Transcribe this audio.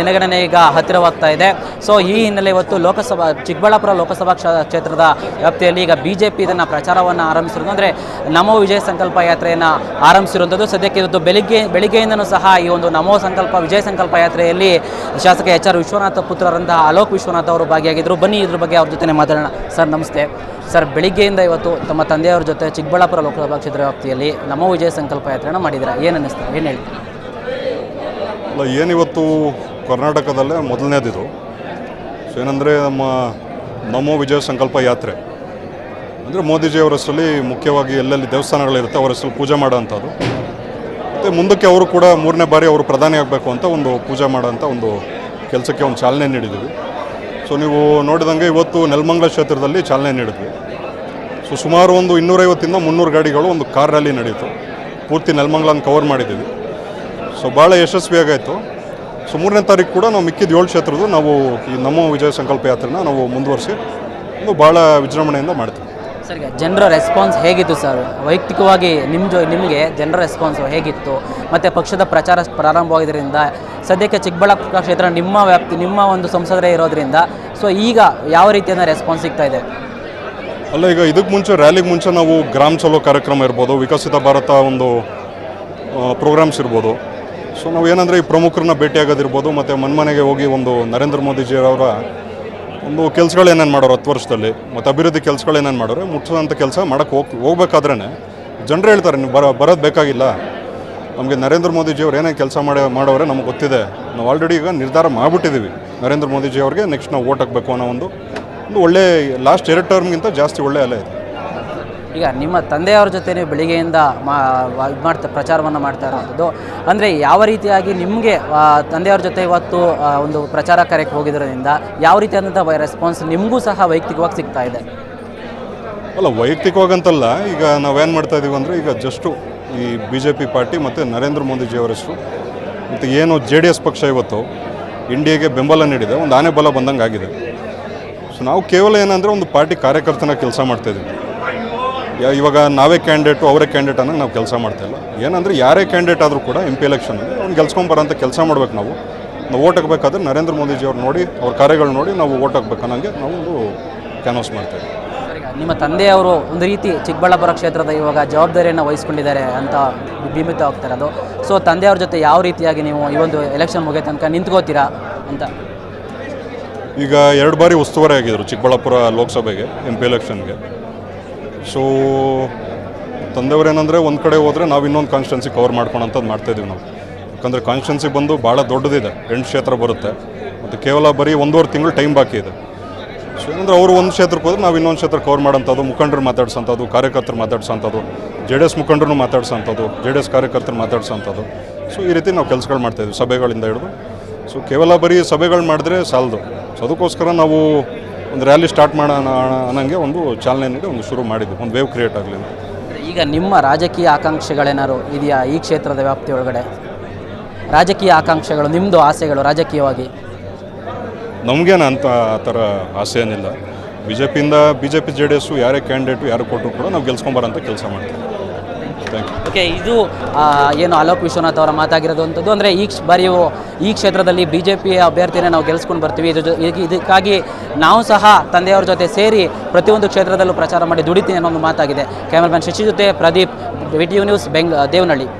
ದಿನಗಣನೆ ಈಗ ಹತ್ತಿರವಾಗ್ತಾ ಇದೆ. ಸೊ ಈ ಹಿನ್ನೆಲೆ ಇವತ್ತು ಲೋಕಸಭಾ, ಚಿಕ್ಕಬಳ್ಳಾಪುರ ಲೋಕಸಭಾ ಕ್ಷ- ಕ್ಷೇತ್ರದ ವ್ಯಾಪ್ತಿಯಲ್ಲಿ ಈಗ ಬಿ ಜೆ ಪಿ ಇದನ್ನು ಪ್ರಚಾರವನ್ನು ಆರಂಭಿಸಿರೋದು. ಅಂದರೆ ನಮೋ ವಿಜಯ ಸಂಕಲ್ಪ ಯಾತ್ರೆಯನ್ನು ಆರಂಭಿಸಿರುವಂಥದ್ದು. ಸದ್ಯಕ್ಕೆ ಇವತ್ತು ಬೆಳಿಗ್ಗೆ, ಬೆಳಿಗ್ಗೆಯಿಂದನೂ ಸಹ ಈ ಒಂದು ನಮೋ ಸಂಕಲ್ಪ, ವಿಜಯ ಸಂಕಲ್ಪ ಯಾತ್ರೆಯಲ್ಲಿ ಶಾಸಕ ಎಚ್ ಆರ್ ವಿಶ್ವನಾಥ ಪುತ್ರರಂತಹ ಅಲೋಕ್ ವಿಶ್ವನಾಥ್ ಅವರು ಭಾಗಿಯಾಗಿದ್ದರು ಬನ್ನಿ ಇದ್ರ ಬಗ್ಗೆ ಅವ್ರ ಜೊತೆ ಮಾತಾಡೋಣ. ಸರ್, ನಮಸ್ತೆ. ಸರ್, ಬೆಳಿಗ್ಗೆಯಿಂದ ಇವತ್ತು ತಮ್ಮ ತಂದೆಯವರ ಜೊತೆ ಚಿಕ್ಕಬಳ್ಳಾಪುರ ಲೋಕಸಭಾ ಕ್ಷೇತ್ರ ವ್ಯಾಪ್ತಿಯಲ್ಲಿ ನಮೋ ವಿಜಯ ಸಂಕಲ್ಪ ಯಾತ್ರೆಯನ್ನು ಮಾಡಿದ್ದೀರಾ? ಏನು ಅನ್ನಿಸ್ತಾರೆ ಏನು ಹೇಳ್ತೀರಾ? ಅಲ್ಲ, ಏನಿವತ್ತು ಕರ್ನಾಟಕದಲ್ಲೇ ಮೊದಲನೇದಿದು. ಸೊ ಏನಂದರೆ ನಮ್ಮ ನಮೋ ವಿಜಯ ಸಂಕಲ್ಪ ಯಾತ್ರೆ. ಅಂದರೆ ಮೋದಿಜಿಯವರ ಹೆಸರಲ್ಲಿ ಮುಖ್ಯವಾಗಿ ಎಲ್ಲೆಲ್ಲಿ ದೇವಸ್ಥಾನಗಳಿರುತ್ತೆ ಅವರ ಹೆಸರು ಪೂಜೆ ಮಾಡೋವಂಥದ್ದು. ಮತ್ತು ಮುಂದಕ್ಕೆ ಅವರು ಕೂಡ ಮೂರನೇ ಬಾರಿ ಅವರು ಪ್ರಧಾನಿ ಆಗಬೇಕು ಅಂತ ಒಂದು ಪೂಜೆ ಮಾಡೋಂಥ ಒಂದು ಕೆಲಸಕ್ಕೆ ಒಂದು ಚಾಲನೆ ನೀಡಿದ್ವಿ. ಸೊ ನೀವು ನೋಡಿದಂಗೆ ಇವತ್ತು ನೆಲಮಂಗಲ ಕ್ಷೇತ್ರದಲ್ಲಿ ಚಾಲನೆ ನೀಡಿದ್ವಿ. ಸೊ ಸುಮಾರು ಒಂದು ಇನ್ನೂರೈವತ್ತಿಂದ ಮುನ್ನೂರು ಗಾಡಿಗಳು ಒಂದು ಕಾರ್ ರ್ಯಾಲಿ ನಡೆಯಿತು. ಪೂರ್ತಿ ನೆಲಮಂಗಲನ ಕವರ್ ಮಾಡಿದ್ದೀವಿ. ಸೊ ಭಾಳ ಯಶಸ್ವಿಯಾಗಾಯಿತು. ಸೊ ಮೂರನೇ ತಾರೀಕು ಕೂಡ ನಾವು ಮಿಕ್ಕಿದ ಏಳು ಕ್ಷೇತ್ರದ್ದು ನಾವು ಈ ನಮ್ಮ ವಿಜಯ ಸಂಕಲ್ಪ ಯಾತ್ರೆನ ನಾವು ಮುಂದುವರಿಸಿ ಒಂದು ಭಾಳ ವಿಜೃಂಭಣೆಯಿಂದ ಮಾಡ್ತೀವಿ. ಸರ್ ಜನರ ರೆಸ್ಪಾನ್ಸ್ ಹೇಗಿತ್ತು ಸರ್? ವೈಯಕ್ತಿಕವಾಗಿ ನಿಮ್ಮ ಜೊ ನಿಮಗೆ ಜನರ ರೆಸ್ಪಾನ್ಸ್ ಹೇಗಿತ್ತು? ಮತ್ತು ಪಕ್ಷದ ಪ್ರಚಾರ ಪ್ರಾರಂಭವಾಗಿದ್ದರಿಂದ ಸದ್ಯಕ್ಕೆ ಚಿಕ್ಕಬಳ್ಳಾಪುರ ಕ್ಷೇತ್ರ ನಿಮ್ಮ ವ್ಯಾಪ್ತಿ ನಿಮ್ಮ ಒಂದು ಸಂಸದರೇ ಇರೋದರಿಂದ ಸೊ ಈಗ ಯಾವ ರೀತಿಯ ರೆಸ್ಪಾನ್ಸ್ ಸಿಗ್ತಾ ಇದೆ? ಅಲ್ಲ ಈಗ ಇದಕ್ಕೆ ಮುಂಚೆ ರ್ಯಾಲಿಗೆ ಮುಂಚೆ ನಾವು ಗ್ರಾಮ ಚಲೋ ಕಾರ್ಯಕ್ರಮ ಇರ್ಬೋದು ವಿಕಸಿತ ಭಾರತ ಒಂದು ಪ್ರೋಗ್ರಾಮ್ಸ್ ಇರ್ಬೋದು. ಸೊ ನಾವು ಏನಂದರೆ ಈ ಪ್ರಮುಖರನ್ನ ಭೇಟಿಯಾಗೋದಿರ್ಬೋದು, ಮತ್ತು ಮನ್ಮನೆಗೆ ಹೋಗಿ ಒಂದು ನರೇಂದ್ರ ಮೋದಿಜಿಯವರ ಒಂದು ಕೆಲಸಗಳು ಏನೇನು ಮಾಡೋರು ಹತ್ತು ವರ್ಷದಲ್ಲಿ, ಮತ್ತು ಅಭಿವೃದ್ಧಿ ಕೆಲಸಗಳು ಏನೇನು ಮಾಡೋರು ಮುಟ್ಟಿಸೋಂಥ ಕೆಲಸ ಮಾಡೋಕ್ಕೆ ಹೋಗಿ ಹೋಗ್ಬೇಕಾದ್ರೇ ಜನರು ಹೇಳ್ತಾರೆ, ನೀವು ಬರ, ಬರೋದು ಬೇಕಾಗಿಲ್ಲ. ನಮಗೆ ನರೇಂದ್ರ ಮೋದಿಜಿಯವ್ರು ಏನೇನು ಕೆಲಸ ಮಾಡಿ, ಮಾಡೋರೆ ನಮಗೆ ಗೊತ್ತಿದೆ. ನಾವು ಆಲ್ರೆಡಿ ಈಗ ನಿರ್ಧಾರ ಮಾಡಿಬಿಟ್ಟಿದ್ದೀವಿ ನರೇಂದ್ರ ಮೋದಿಜಿ ಅವ್ರಿಗೆ ನೆಕ್ಸ್ಟ್ ನಾವು ಓಟ್ ಹಾಕಬೇಕು ಅನ್ನೋ ಒಂದು ಒಂದು ಒಳ್ಳೆ ಲಾಸ್ಟ್ ಎರಡು ಟರ್ಮ್ಗಿಂತ ಜಾಸ್ತಿ ಒಳ್ಳೆ ಅಲೆ ಇದೆ. ಈಗ ನಿಮ್ಮ ತಂದೆಯವ್ರ ಜೊತೆ ಬೆಳಿಗ್ಗೆಯಿಂದ ಮಾ ಇದು ಮಾಡ್ತಾ, ಪ್ರಚಾರವನ್ನು ಮಾಡ್ತಾ ಇರೋವಂಥದ್ದು. ಅಂದರೆ ಯಾವ ರೀತಿಯಾಗಿ ನಿಮಗೆ ತಂದೆಯವ್ರ ಜೊತೆ ಇವತ್ತು ಒಂದು ಪ್ರಚಾರ ಕಾರ್ಯಕ್ಕೆ ಹೋಗಿರೋದ್ರಿಂದ ಯಾವ ರೀತಿಯಾದಂಥ ರೆಸ್ಪಾನ್ಸ್ ನಿಮಗೂ ಸಹ ವೈಯಕ್ತಿಕವಾಗಿ ಸಿಗ್ತಾ ಇದೆ? ಅಲ್ಲ, ವೈಯಕ್ತಿಕವಾಗಂತಲ್ಲ, ಈಗ ನಾವೇನು ಮಾಡ್ತಾ ಇದ್ದೀವಿ ಅಂದರೆ ಈಗ ಜಸ್ಟು ಈ ಬಿ ಜೆ ಪಿ ಪಾರ್ಟಿ ಮತ್ತು ನರೇಂದ್ರ ಮೋದಿ ಹೆಸರು ಮತ್ತು ಏನು ಜೆ ಡಿ ಎಸ್ ಪಕ್ಷ ಇವತ್ತು ಇಂಡಿಯಾಗೆ ಬೆಂಬಲ ನೀಡಿದೆ, ಒಂದು ಆನೆ ಬಲ ಬಂದಂಗೆ ಆಗಿದೆ ಸೊ ನಾವು ಕೇವಲ ಏನಂದರೆ ಒಂದು ಪಾರ್ಟಿ ಕಾರ್ಯಕರ್ತನ ಕೆಲಸ ಮಾಡ್ತಾಯಿದ್ದೀವಿ ಇವಾಗ ನಾವೇ ಕ್ಯಾಂಡಿಡೇಟು ಅವರೇ ಕ್ಯಾಂಡಿಡೇಟ್ ಅನ್ನೋಂಗೆ ನಾವು ಕೆಲಸ ಮಾಡ್ತಾಯಿಲ್ಲ ಏನಂದರೆ ಯಾರೇ ಕ್ಯಾಂಡಿಡೇಟ್ ಆದರೂ ಕೂಡ ಎಂ ಪಿ ಎಲೆಕ್ಷನಲ್ಲಿ ಅವ್ನು ಗೆಲ್ಸ್ಕೊಂಬರೋಂಥ ಕೆಲಸ ಮಾಡ್ಬೇಕು ನಾವು. ನಾವು ಓಟ್ ಹಾಕಬೇಕಾದ್ರೆ ನರೇಂದ್ರ ಮೋದಿಜಿ ಅವ್ರು ನೋಡಿ ಅವ್ರ ಕಾರ್ಯಗಳು ನೋಡಿ ನಾವು ಓಟ್ ಹಾಕ್ಬೇಕು ಅನ್ನೋಂಗೆ ನಾವು ಒಂದು ಕ್ಯಾನ್ವಾಸ್ ಮಾಡ್ತೇವೆ ನಿಮ್ಮ ತಂದೆಯವರು ಒಂದು ರೀತಿ ಚಿಕ್ಕಬಳ್ಳಾಪುರ ಕ್ಷೇತ್ರದ ಇವಾಗ ಜವಾಬ್ದಾರಿಯನ್ನು ವಹಿಸ್ಕೊಂಡಿದ್ದಾರೆ ಅಂತ ಬಿಂಬಿತ ಹೋಗ್ತಾರೆ ಅದು ಸೊ ತಂದೆಯವ್ರ ಜೊತೆ ಯಾವ ರೀತಿಯಾಗಿ ನೀವು ಈ ಒಂದು ಎಲೆಕ್ಷನ್ ಮುಗಿಯ ತನಕ ನಿಂತ್ಕೋತೀರಾ ಅಂತ? ಈಗ ಎರಡು ಬಾರಿ ಉಸ್ತುವಾರಿ ಆಗಿದ್ದರು ಚಿಕ್ಕಬಳ್ಳಾಪುರ ಲೋಕಸಭೆಗೆ ಎಂ ಪಿ ಎಲೆಕ್ಷನ್ಗೆ ಸೊ ತಂದೆಯವ್ರೇನೆಂದರೆ ಒಂದು ಕಡೆ ಹೋದರೆ ನಾವು ಇನ್ನೊಂದು ಕಾನ್ಸ್ಟಿಟ್ಯೂನ್ಸಿ ಕವರ್ ಮಾಡ್ಕೊಳಂಥದ್ದು ಮಾಡ್ತಾಯಿದ್ದೀವಿ ನಾವು. ಯಾಕಂದರೆ ಕಾನ್ಸ್ಟೆನ್ಸಿ ಬಂದು ಭಾಳ ದೊಡ್ಡದಿದೆ. ಎಂಟು ಕ್ಷೇತ್ರ ಬರುತ್ತೆ. ಮತ್ತು ಕೇವಲ ಬರೀ ಒಂದೂವರೆ ತಿಂಗಳು ಟೈಮ್ ಬಾಕಿ ಇದೆ. ಸೊ ಏನಂದ್ರೆ ಅವರು ಒಂದು ಕ್ಷೇತ್ರಕ್ಕೆ ಹೋದ್ರೆ ನಾವು ಇನ್ನೊಂದು ಕ್ಷೇತ್ರ ಕವರ್ ಮಾಡೋಂಥದ್ದು, ಮುಖಂಡರು ಮಾತಾಡ್ಸೋಂಥದ್ದು, ಕಾರ್ಯಕರ್ತರು ಮಾತಾಡ್ಸೋಂಥದ್ದು, ಜೆ ಡಿ ಎಸ್ ಮುಖಂಡರು ಮಾತಾಡ್ಸೋಂಥದ್ದು, ಜೆ ಡಿ ಎಸ್ ಕಾರ್ಯಕರ್ತರು ಮಾತಾಡ್ಸೋಂಥದ್ದು. ಸೊ ಈ ರೀತಿ ನಾವು ಕೆಲಸಗಳು ಮಾಡ್ತಾಯಿದ್ವಿ ಸಭೆಗಳಿಂದ ಹಿಡಿದು. ಸೊ ಕೇವಲ ಬರೀ ಸಭೆಗಳು ಮಾಡಿದ್ರೆ ಸಾಲದು. ಸೊ ಅದಕ್ಕೋಸ್ಕರ ನಾವು ಒಂದು ರ್ಯಾಲಿ ಸ್ಟಾರ್ಟ್ ಮಾಡೋಣ ಅನ್ನಂಗೆ ಒಂದು ಚಾಲನೆ ನೀಡಿ ಒಂದು ಶುರು ಮಾಡಿದ್ವಿ. ಒಂದು ವೇವ್ ಕ್ರಿಯೇಟ್ ಆಗಲಿ ಈಗ ನಿಮ್ಮ ರಾಜಕೀಯ ಆಕಾಂಕ್ಷೆಗಳೇನಾದ್ರು ಇದೆಯಾ ಈ ಕ್ಷೇತ್ರದ ವ್ಯಾಪ್ತಿಯೊಳಗಡೆ? ರಾಜಕೀಯ ಆಕಾಂಕ್ಷೆಗಳು ನಿಮ್ಮದು ಆಸೆಗಳು ರಾಜಕೀಯವಾಗಿ? ನಮಗೇನು ಅಂತ ಆ ಥರ ಆಸೆ ಏನಿಲ್ಲ. B J ಪಿಯಿಂದ B J P J D S ಯಾರೇ ಕ್ಯಾಂಡಿಡೇಟು ಯಾರು ಕೊಟ್ಟರು ಕೂಡ ನಾವು ಗೆಲ್ಸ್ಕೊಂಬಾರಂತ ಕೆಲಸ ಮಾಡ್ತೀವಿ. ಓಕೆ ಇದು ಏನು ಅಲೋಕ್ ವಿಶ್ವನಾಥ್ ಅವರ ಮಾತಾಗಿರೋದು ಅಂಥದ್ದು ಅಂದರೆ ಈ ಬಾರಿ ಈ ಕ್ಷೇತ್ರದಲ್ಲಿ ಬಿ ಜೆ ಪಿ ಅಭ್ಯರ್ಥಿನೇ ನಾವು ಗೆಲ್ಸ್ಕೊಂಡು ಬರ್ತೀವಿ. ಇದು ಇದಕ್ಕಾಗಿ ನಾವು ಸಹ ತಂದೆಯವರ ಜೊತೆ ಸೇರಿ ಪ್ರತಿಯೊಂದು ಕ್ಷೇತ್ರದಲ್ಲೂ ಪ್ರಚಾರ ಮಾಡಿ ದುಡಿತೀನಿ ಅನ್ನೋ ಒಂದು ಮಾತಾಗಿದೆ. ಕ್ಯಾಮ್ರಾಮನ್ ಶಶಿ ಜೊತೆ ಪ್ರದೀಪ್, ವಿ ಟಿ ನ್ಯೂಸ್, ಬೆಂಗ್, ದೇವನಹಳ್ಳಿ.